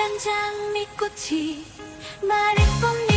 빨간 장미꽃이 말했던